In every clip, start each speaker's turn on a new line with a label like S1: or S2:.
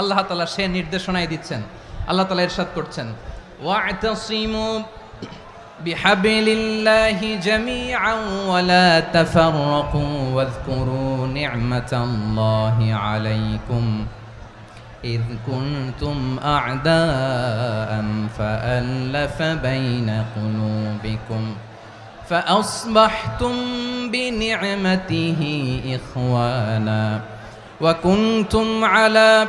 S1: আল্লাহ তালা সে নির্দেশনাই দিচ্ছেন আল্লাহ তালা ইরশাদ করছেন ওয়া'তাসিমু বিহাবিলিল্লাহি জামিআন ওয়ালা তাফাররাকু ওয়াযকুরু নি'মাতাল্লাহি আলাইকুম إذ كنتم أعداء فألف بين قلوبكم فأصبحتم بنعمته إخوانا وكنتم على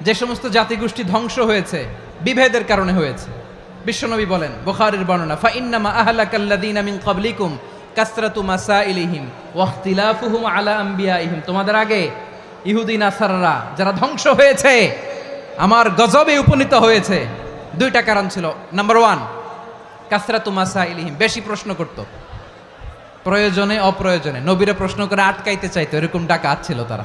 S1: যে সমস্ত জাতিগোষ্ঠী ধ্বংস হয়েছে, বিভেদের কারণে হয়েছে। বিশ্বনবী বলেন, বোখারের বর্ণনা ফা ইন্নামা আহলাকাল্লাযীনা মিন ক্বাবলিকুম কাসরাতু মাসাইলিহিম ওয়া ইখতিলাফুহুম আলা আম্বিয়া ইহিম তোমাদের আগে ইহুদিন আসাররা যারা ধ্বংস হয়েছে, আমার গজবে উপনীত হয়েছে। দুইটা কারণ ছিল। নাম্বার ওয়ান কাসরাতু মাসাইলিহিম, বেশি প্রশ্ন করত। প্রয়োজনে, অপ্রয়োজনে। নবীরা প্রশ্ন করে আটকাইতে চাইতো, এরকম ডাকাত ছিল তারা।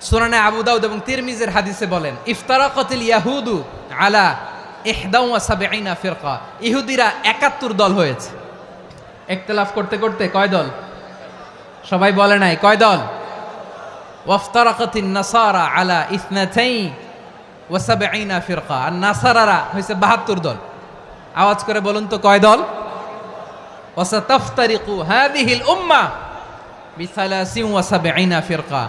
S1: সুনানে আবু দাউদ এবং তিরমিজের হাদিসে বলেন, ইফতারাকাতিল ইয়াহুদু আলা ইহদাউ ওয়া সাবঈনা ফিরকা। ইহুদিরা 71 দল হয়েছে। ইখতিলাফ করতে করতে কয় দল? সবাই বলে নাই, কয় দল? ওয়াফতারাকাতিন নাসারা আলা ইসনাতাই ওয়া সাবঈনা ফিরকা। আর নাসারারা হইছে 72 দল। আওয়াজ করে বলুন তো, কয় দল? ওয়াসাতাফতারিকু হাদিহিল উম্মাহ বিসালাসিন ওয়া সাবঈনা ফিরকা।